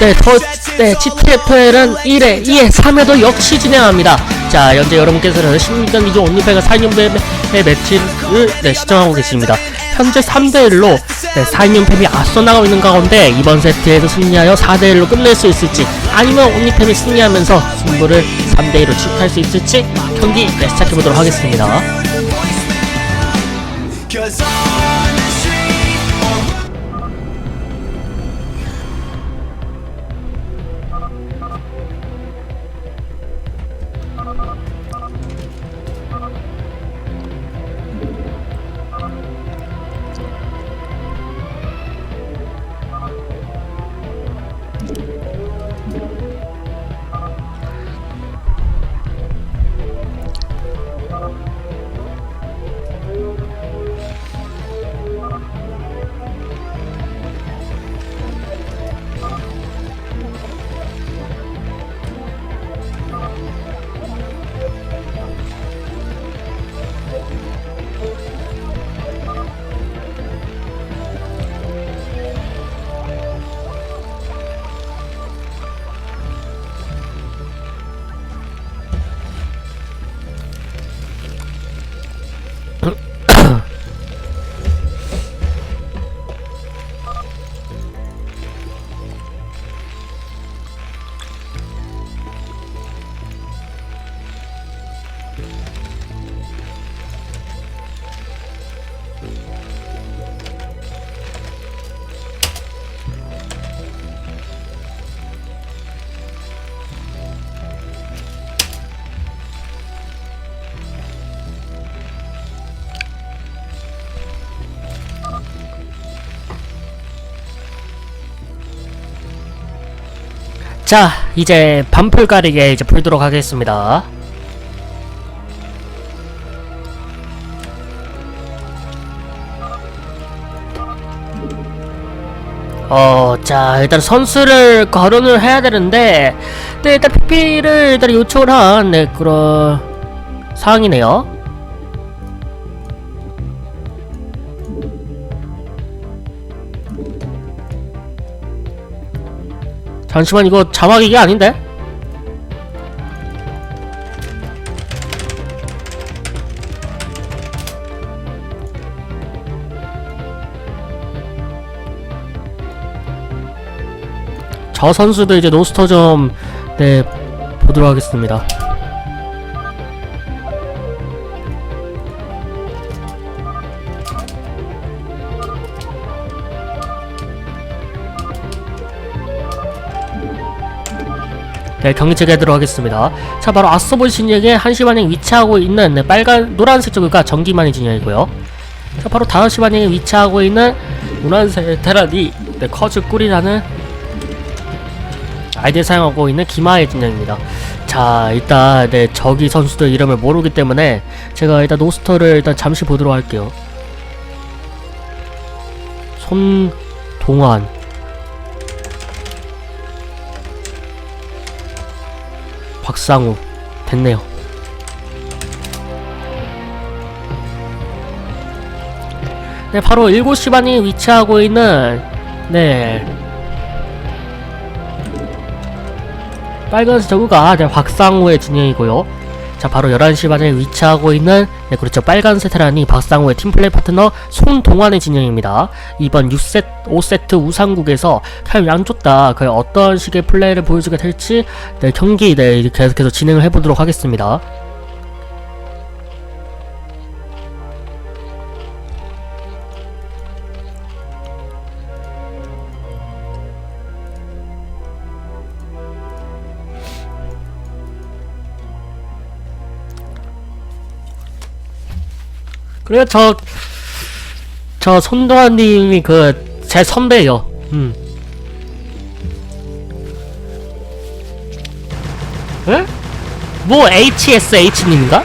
네, 더, 네, GTFL은 1회, 2회, 3회도 역시 진행합니다. 자, 현재 여러분께서는 16강 기준 온리배가 4인용뱀의 매치를 네, 시청하고 계십니다. 현재 3대1로 네, 4인용뱀이 앞서 나가고 있는 가운데 이번 세트에서 승리하여 4대1로 끝낼 수 있을지 아니면 온리뱀이 승리하면서 승부를 3대1로 축할 수 있을지 경기 네, 시작해보도록 하겠습니다. 자, 이제 반풀 가리게 이제 풀도록 하겠습니다. 어, 자, 일단 선수를 거론을 해야 되는데, 네, 일단 PP를 일단 요청을 한, 네, 그런 상황이네요. 잠시만, 이거 자막 이게 아닌데? 저 선수도 이제 노스터 좀, 네, 보도록 하겠습니다. 네, 경기 체계하도록 하겠습니다. 자, 바로 앞서 보신 얘기 한시 반에 위치하고 있는 네, 빨간, 노란색 쪽가 전기만이 진영이고요. 자, 바로 5시 반에 위치하고 있는 노란색 테라디 네, 커즈 꿀이라는 아이디를 사용하고 있는 기마의 진영입니다. 자, 일단 네, 저기 선수들 이름을 모르기 때문에 제가 일단 노스터를 일단 잠시 보도록 할게요. 손동환 박상우 됐네요. 네, 바로 7시 반에 위치하고 있는 네 빨간색 저구가 네, 박상우의 진영이고요. 자, 바로 11시 반에 위치하고 있는 네, 그렇죠. 빨간색 테란이 박상우의 팀플레이 파트너 손동환의 진영입니다. 이번 6세트, 5세트 우상국에서 과연 양쪽 다 그 어떤 식의 플레이를 보여주게 될지 네, 경기 네, 계속해서 진행을 해보도록 하겠습니다. 그래요 저, 저 손도환님이 그 제 선배예요. 음. 에? 뭐 HSH님인가?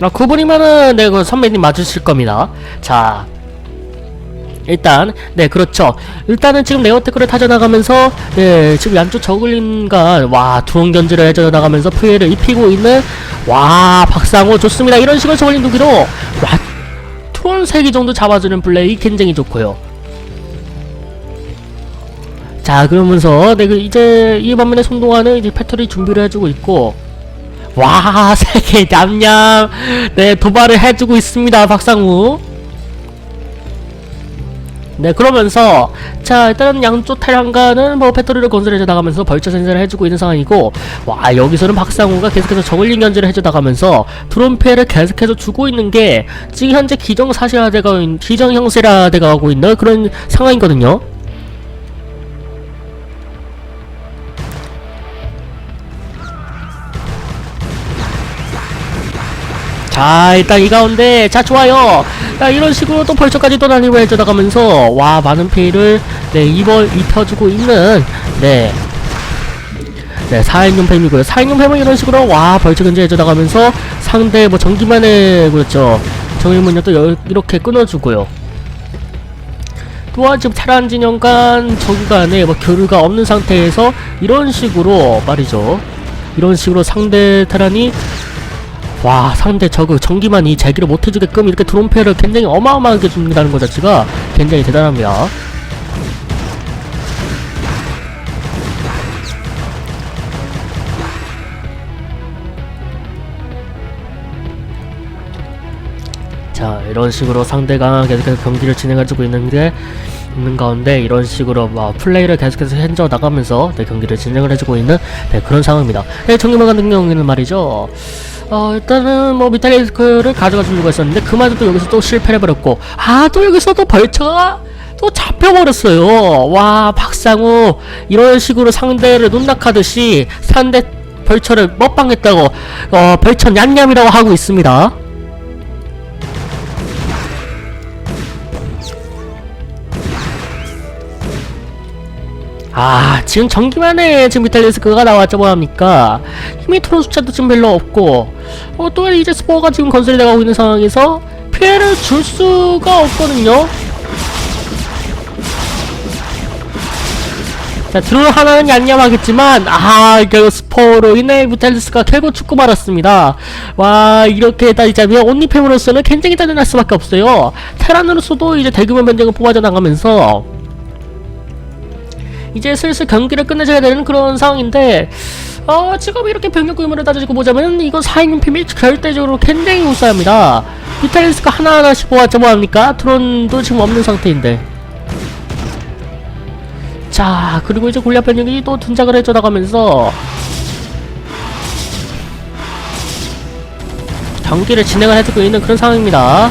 아 그분이면은 네 그 선배님 맞으실 겁니다. 자. 일단 네 그렇죠. 일단은 지금 네오테크를 타져나가면서 네 지금 양쪽 저글링과 와 두원 견제를 해져나가면서 피해를 입히고 있는 와 박상호 좋습니다. 이런 식으로 저글링 두기로 와 트론 3개 정도 잡아주는 플레이 굉장히 좋고요. 자 그러면서 네 그 이제 이 반면에 손동화는 이제 패턴이 준비를 해주고 있고 와 세계 냠냠 네 도발을 해주고 있습니다 박상우 네 그러면서 자 일단은 양쪽 태양가는 뭐 배터리를 건설해줘 나가면서 벌처 생산을 해주고 있는 상황이고 와 여기서는 박상우가 계속해서 저글링 견제를 해줘 나가면서 드론 피해를 계속해서 주고 있는 게 지금 현재 기정 사실화돼가 기정 형세화돼가고 있는 그런 상황이거든요. 자 일단 이 가운데 자 좋아요 자 이런 식으로 또 벌처까지 또 날리고 해줘 나가면서 와 많은 피해를 네 입어 입혀주고 있는 네 네, 4인용 팸이고요. 4인용 팸은 이런 식으로, 와, 벌처 견제해줘 나가면서 상대, 뭐, 전기만에, 그렇죠. 정일문요 또 여- 이렇게 끊어주고요. 또한 지금 테란 진영 간, 저기 간에 뭐, 교류가 없는 상태에서 이런 식으로, 말이죠. 이런 식으로 상대 테란이, 와, 상대 저그 전기만이 제기를 못해주게끔 이렇게 드론 패를 굉장히 어마어마하게 준다는 것 자체가 굉장히 대단합니다. 자 이런 식으로 상대가 계속해서 경기를 진행해주고 있는데 있는 가운데 이런 식으로 막 플레이를 계속해서 현져 나가면서 네, 경기를 진행을 해주고 있는 네, 그런 상황입니다. 네, 정규만 같은 경우에는 말이죠. 어 일단은 뭐 미탈리스크를 가져가 주려고 했었는데 그마저 또 여기서 또 실패를 해버렸고 아 또 여기서 또 벌처가 또 잡혀버렸어요. 와 박상우 이런 식으로 상대를 농락하듯이 상대 벌처를 먹방했다고 어 벌처 냠냠이라고 하고 있습니다. 아 지금 전기만에 지금 미탈리스크가 나왔죠. 뭐합니까? 힘이 트론 숫자도 지금 별로 없고 어, 또 이제 스포가 지금 건설이 돼가고 있는 상황에서 피해를 줄 수가 없거든요. 자 드론 하나는 얀냠하겠지만 아 결국 스포로 인해 미탈리스크가 결국 죽고 말았습니다. 와 이렇게 따지자면 온리팸으로서는 굉장히 짜증날 수밖에 없어요. 테란으로서도 이제 대규모 변경을 뽑아져 나가면서 이제 슬슬 경기를 끝내줘야 되는 그런 상황인데 어, 지금 이렇게 병력 규모를 따지고 보자면 이거 4인용 핌이 절대적으로 굉장히 우수합니다. 비탈리스크 하나하나씩 보았죠. 뭐합니까? 트론도 지금 없는 상태인데. 자 그리고 이제 골리앗 변력이 또 등장을 해줘 나가면서 경기를 진행을 해주고 있는 그런 상황입니다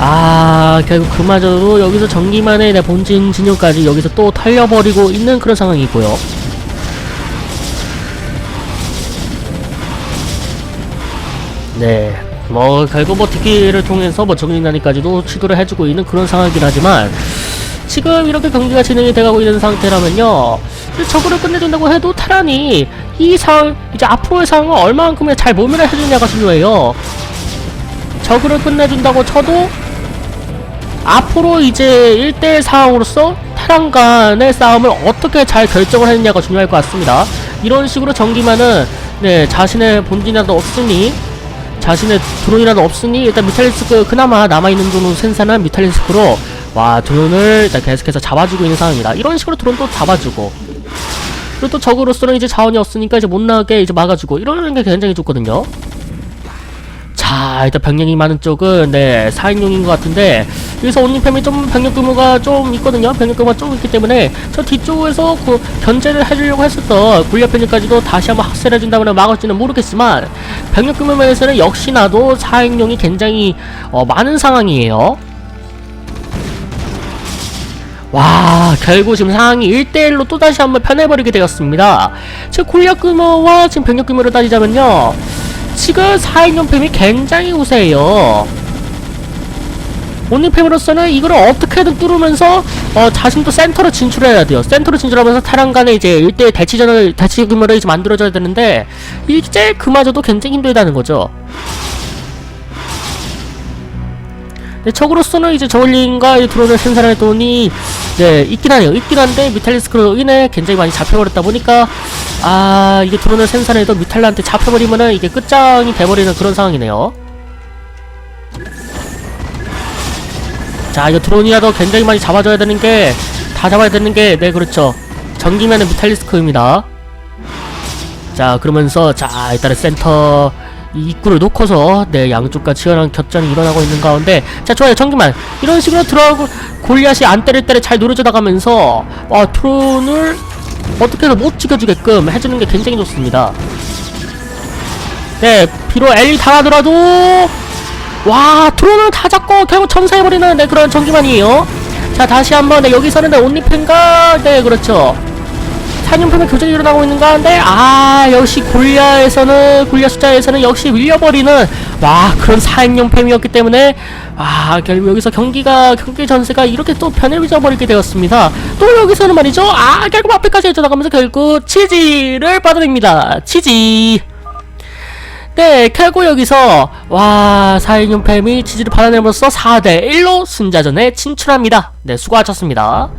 아 결국 그마저도 여기서 전기만의 내 본진 진영까지 여기서 또 털려버리고 있는 그런 상황이고요. 네, 뭐 결국 뭐 특기를 통해서 뭐 정인난이까지도 시도를 해주고 있는 그런 상황이긴 하지만 지금 이렇게 경기가 진행이 돼가고 있는 상태라면요. 적으로 끝내준다고 해도 테란이 이 상황 이제 앞으로의 상황을 얼마만큼이나 잘 모면을 해주냐가 중요해요. 적으로 끝내준다고 쳐도 앞으로 이제 1대1 상황으로서 테란 간의 싸움을 어떻게 잘 결정을 했느냐가 중요할 것 같습니다. 이런 식으로 전기만은 네 자신의 본진이라도 없으니 자신의 드론이라도 없으니 일단 미탈리스크 그나마 남아있는 드론 생산한 미탈리스크로 와 드론을 일단 계속해서 잡아주고 있는 상황입니다. 이런 식으로 드론 또 잡아주고 그리고 또 적으로서는 이제 자원이 없으니까 이제 못 나가게 이제 막아주고 이러는 게 굉장히 좋거든요. 자 일단 병력이 많은 쪽은 네 4인용인 것 같은데 여기서 온리팸이 좀 병력 규모가 좀 있거든요. 병력 규모가 좀 있기 때문에 저 뒤쪽에서 그 견제를 해주려고 했었던 골리앗 병력까지도 다시 한번 학살해준다면 막을지는 모르겠지만 병력 규모 면에서는 역시나도 4인용이 굉장히 어, 많은 상황이에요. 와 결국 지금 상황이 1대1로 또다시 한번 편해버리게 되었습니다. 지금 골리앗 규모와 지금 병력 규모를 따지자면요 지금 4인용 팸이 굉장히 우세해요. 온리팸으로서는 이걸 어떻게든 뚫으면서 어, 자신도 센터로 진출해야 돼요. 센터로 진출하면서 타랑 간에 이제 1대 대치전을 대치 규모를 이제 만들어줘야 되는데 이제 그마저도 굉장히 힘들다는 거죠. 네, 적으로서는 이제 저울링과 이 드론을 생산할 돈이 네 있긴 하네요. 있긴 한데 미탈리스크로 인해 굉장히 많이 잡혀버렸다 보니까 아 이게 드론을 생산해도 미탈라한테 잡혀버리면은 이게 끝장이 돼버리는 그런 상황이네요. 자 이거 드론이라도 굉장히 많이 잡아줘야 되는 게 다 잡아야 되는 게 네 그렇죠. 전기면의 뮤탈리스크입니다. 자 그러면서 자 일단은 센터 이 입구를 놓고서 네 양쪽과 치열한 격전이 일어나고 있는 가운데 자 좋아요. 전기만. 이런 식으로 들어가고 골리앗이 안 때릴 때를 잘 노려져 나가면서 어 트론을 어떻게 해서 못 지켜주게끔 해주는 게 굉장히 좋습니다. 네 비록 엘리 당하더라도 와 트론을 다 잡고 결국 점사해버리는 네 그런 전기만이에요. 자 다시 한번 네 여기서는 네 온리펜과 네 그렇죠 산용품의 교전이 일어나고 있는 가운데 아 역시 골리아에서는 골리아 숫자에서는 역시 밀려버리는 와 그런 사행용팸이었기 때문에 아 결국 여기서 경기가 경기 전세가 이렇게 또 편을 잊어버리게 되었습니다 또 여기서는 말이죠 아 결국 앞에까지 해쳐나가면서 결국 치지를 받아냅니다 치지 네, 결국 여기서 와 사행용 팸이 치즈를 받아내면서 4대 1로 승자전에 진출합니다. 네, 수고하셨습니다.